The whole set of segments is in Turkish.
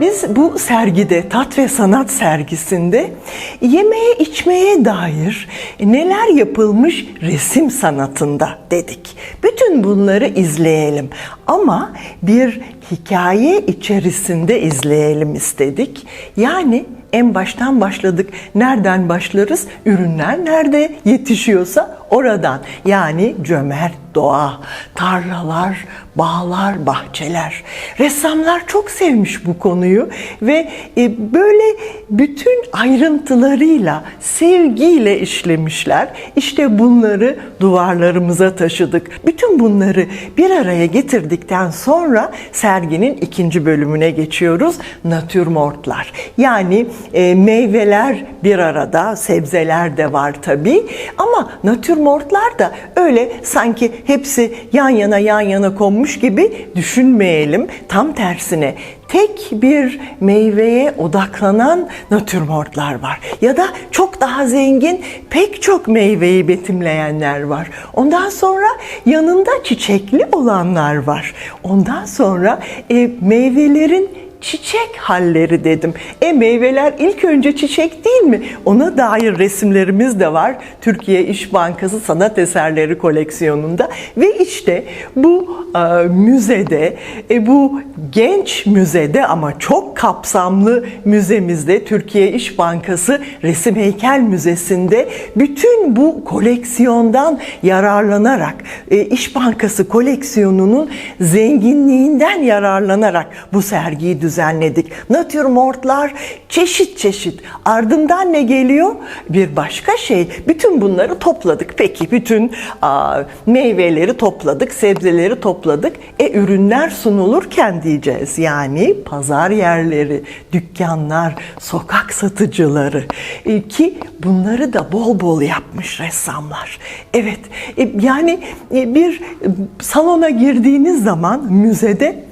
Biz bu sergide, tat ve sanat sergisinde yemeğe içmeye dair neler yapılmış resim sanatında dedik. Bütün bunları izleyelim ama bir hikaye içerisinde izleyelim istedik. Yani en baştan başladık. Nereden başlarız? Ürünler nerede yetişiyorsa oradan. Yani cömert doğa, tarlalar, bağlar, bahçeler. Ressamlar çok sevmiş bu konuyu ve e, böyle bütün ayrıntılarıyla, sevgiyle işlemişler. İşte bunları duvarlarımıza taşıdık. Bütün bunları bir araya getirdikten sonra serginin ikinci bölümüne geçiyoruz. Natürmortlar. Yani e, meyveler bir arada, sebzeler de var tabii. Ama natürmortlar da öyle sanki hepsi yan yana yan yana konmuş gibi düşünmeyelim. Tam tersine tek bir meyveye odaklanan natürmortlar var. Ya da çok daha zengin pek çok meyveyi betimleyenler var. Ondan sonra yanında çiçekli olanlar var. Ondan sonra e, meyvelerin çiçek halleri dedim. E meyveler ilk önce çiçek değil mi? Ona dair resimlerimiz de var. Türkiye İş Bankası Sanat Eserleri koleksiyonunda ve işte bu e, müzede, e, bu genç müzede ama çok kapsamlı müzemizde Türkiye İş Bankası Resim Heykel Müzesi'nde bütün bu koleksiyondan yararlanarak e, İş Bankası koleksiyonunun zenginliğinden yararlanarak bu sergiyi düzenledik. Natürmortlar çeşit çeşit. Ardından ne geliyor? Bir başka şey. Bütün bunları topladık. Peki bütün aa, meyveleri topladık, sebzeleri topladık. E ürünler sunulurken diyeceğiz. Yani pazar yerleri, dükkanlar, sokak satıcıları E, ki bunları da bol bol yapmış ressamlar. Evet. e, yani e, bir salona girdiğiniz zaman müzede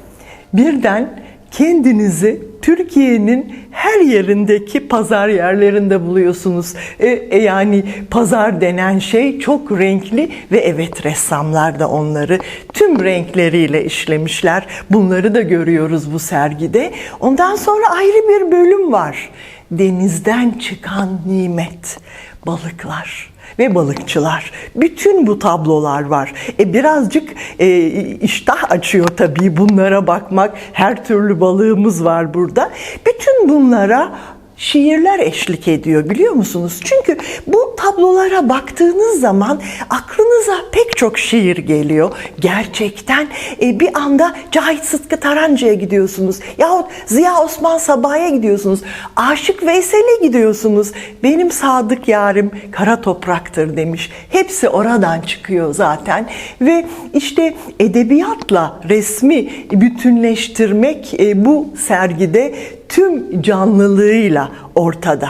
birden kendinizi Türkiye'nin her yerindeki pazar yerlerinde buluyorsunuz. E, e, yani pazar denen şey çok renkli ve evet ressamlar da onları tüm renkleriyle işlemişler. Bunları da görüyoruz bu sergide. Ondan sonra ayrı bir bölüm var. Denizden çıkan nimet, balıklar ve balıkçılar. Bütün bu tablolar var. E birazcık e, iştah açıyor tabii bunlara bakmak. Her türlü balığımız var burada. Bütün bunlara şiirler eşlik ediyor biliyor musunuz? Çünkü bu tablolara baktığınız zaman aklınıza pek çok şiir geliyor. Gerçekten e, bir anda Cahit Sıtkı Tarancı'ya gidiyorsunuz. Yahut Ziya Osman Sabah'a gidiyorsunuz. Aşık Veysel'e gidiyorsunuz. Benim sadık yarim kara topraktır demiş. Hepsi oradan çıkıyor zaten. Ve işte edebiyatla resmi bütünleştirmek e, bu sergide tüm canlılığıyla ortada.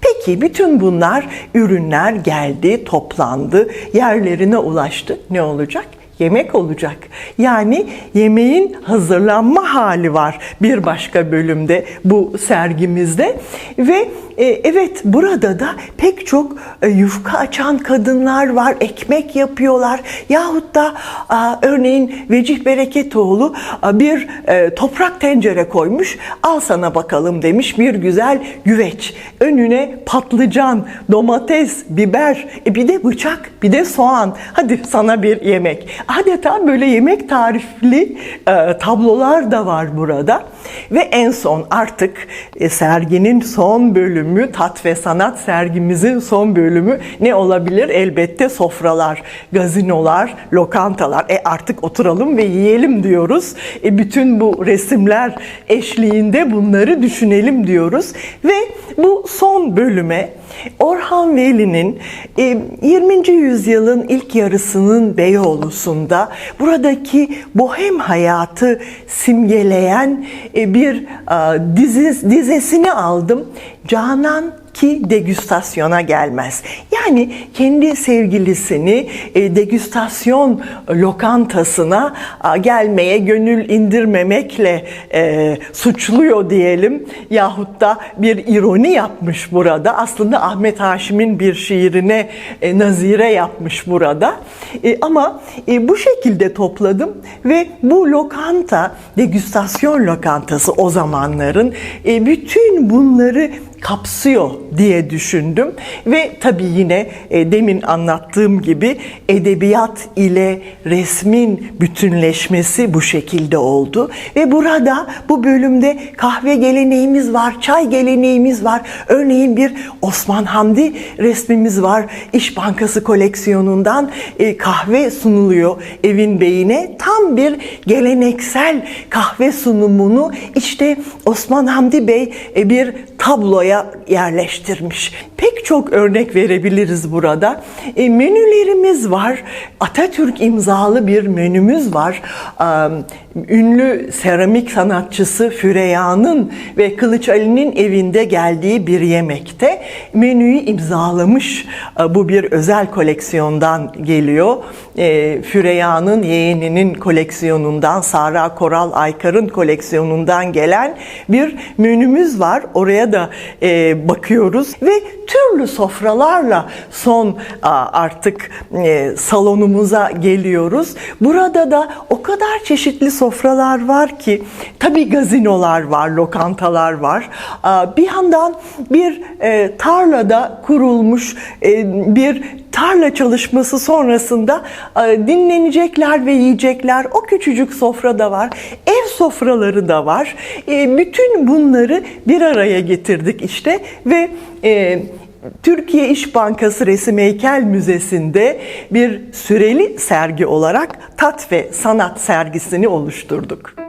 Peki bütün bunlar ürünler geldi, toplandı, yerlerine ulaştı. Ne olacak? Yemek olacak. Yani yemeğin hazırlanma hali var bir başka bölümde bu sergimizde. Ve e, evet burada da pek çok e, yufka açan kadınlar var, ekmek yapıyorlar. Yahut da a, örneğin Vecih Bereketoğlu a, bir e, toprak tencere koymuş. Al sana bakalım demiş bir güzel güveç. Önüne patlıcan, domates, biber e, bir de bıçak bir de soğan. Hadi sana bir yemek adeta böyle yemek tarifli e, tablolar da var burada. Ve en son artık e, serginin son bölümü, tat ve sanat sergimizin son bölümü ne olabilir? Elbette sofralar, gazinolar, lokantalar. E artık oturalım ve yiyelim diyoruz. E, bütün bu resimler eşliğinde bunları düşünelim diyoruz. Ve bu son bölüme Orhan Veli'nin 20. yüzyılın ilk yarısının Beyoğlu'sunda buradaki bohem hayatı simgeleyen bir dizi, dizesini aldım. Canan ki degüstasyona gelmez. Yani kendi sevgilisini e, degüstasyon lokantasına gelmeye gönül indirmemekle e, suçluyor diyelim yahut da bir ironi yapmış burada. Aslında Ahmet Haşim'in bir şiirine e, nazire yapmış burada. Ama bu şekilde topladım ve bu lokanta degüstasyon lokantası o zamanların bütün bunları kapsıyor diye düşündüm ve tabii yine e, demin anlattığım gibi edebiyat ile resmin bütünleşmesi bu şekilde oldu ve burada bu bölümde kahve geleneğimiz var, çay geleneğimiz var. Örneğin bir Osman Hamdi resmimiz var. İş Bankası koleksiyonundan e, kahve sunuluyor evin beyine. Tam bir geleneksel kahve sunumunu işte Osman Hamdi Bey e, bir tabloya yerleştirmiş. Pek çok örnek verebiliriz burada. E, menülerimiz var. Atatürk imzalı bir menümüz var. Ünlü seramik sanatçısı Füreya'nın ve Kılıç Ali'nin evinde geldiği bir yemekte menüyü imzalamış. E, bu bir özel koleksiyondan geliyor. E, Füreya'nın yeğeninin koleksiyonundan, Sara Koral Aykar'ın koleksiyonundan gelen bir menümüz var. Oraya da e, bakıyoruz ve türlü sofralarla son artık e, salonumuza geliyoruz. Burada da o kadar çeşitli sofralar var ki tabii gazinolar var, lokantalar var. Bir yandan bir e, tarlada kurulmuş e, bir tarla çalışması sonrasında dinlenecekler ve yiyecekler o küçücük sofrada var. Sofraları da var. E, bütün bunları bir araya getirdik işte ve e, Türkiye İş Bankası Resim Heykel Müzesi'nde bir süreli sergi olarak tat ve sanat sergisini oluşturduk.